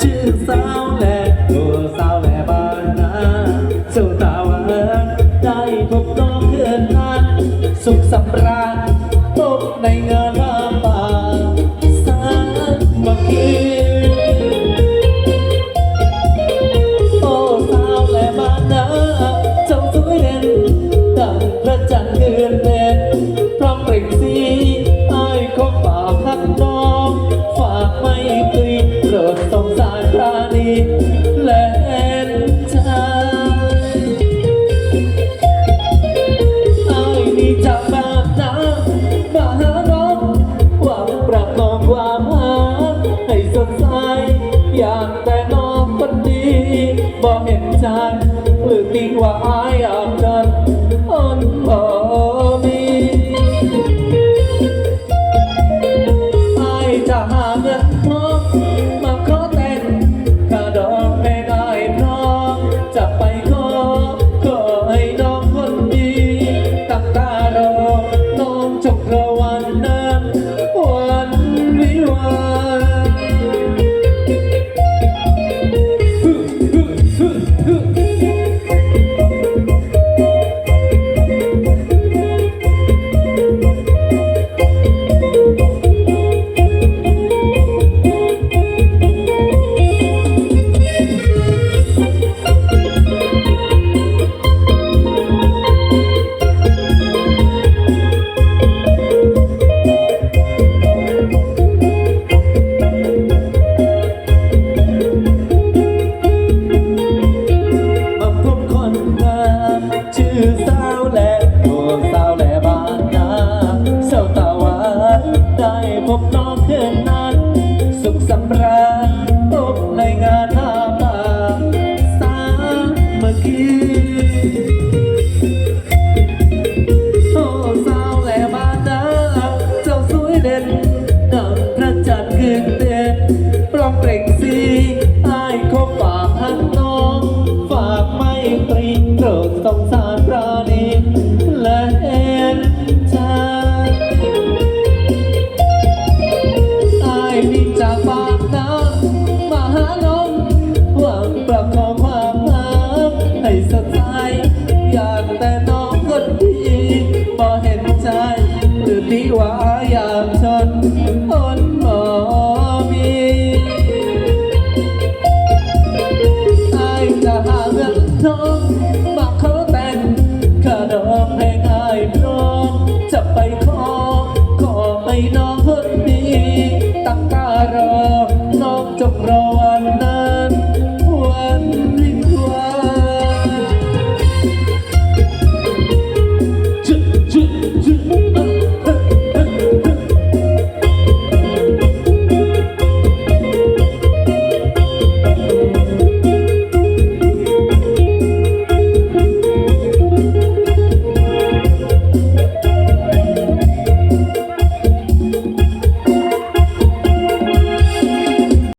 ชื่อสาวแหล่ตัวสาวแหล่บ้านนาสู่ตาวันไดพบน้อเพื่อนนั้นสุขสำราญ อย่างแต่น้องคนดีบอกเห็นใจหรือติงว่าอาย บน้องเพื่อนนั้น สุขสำราญพบในงานหน้าปาสามเมื่อกี้โอ้สาวแหล่มานาเจ้าสวยเด่นดังพระจันทร์คืนเด่นปรองเปล่งสีอายขอฝากหันน้อง ฝากไม่ตรีโปรดสงสาร สุตีวาอยากชนคนหมอมีไอจะหาเรื่องน้องมาเขาแต่งขอมให้ง่ายน้องจะไปขอ ขอไห้น้องคนนี้ ตั้งตารอ น้องจงรอวันนั้นวัน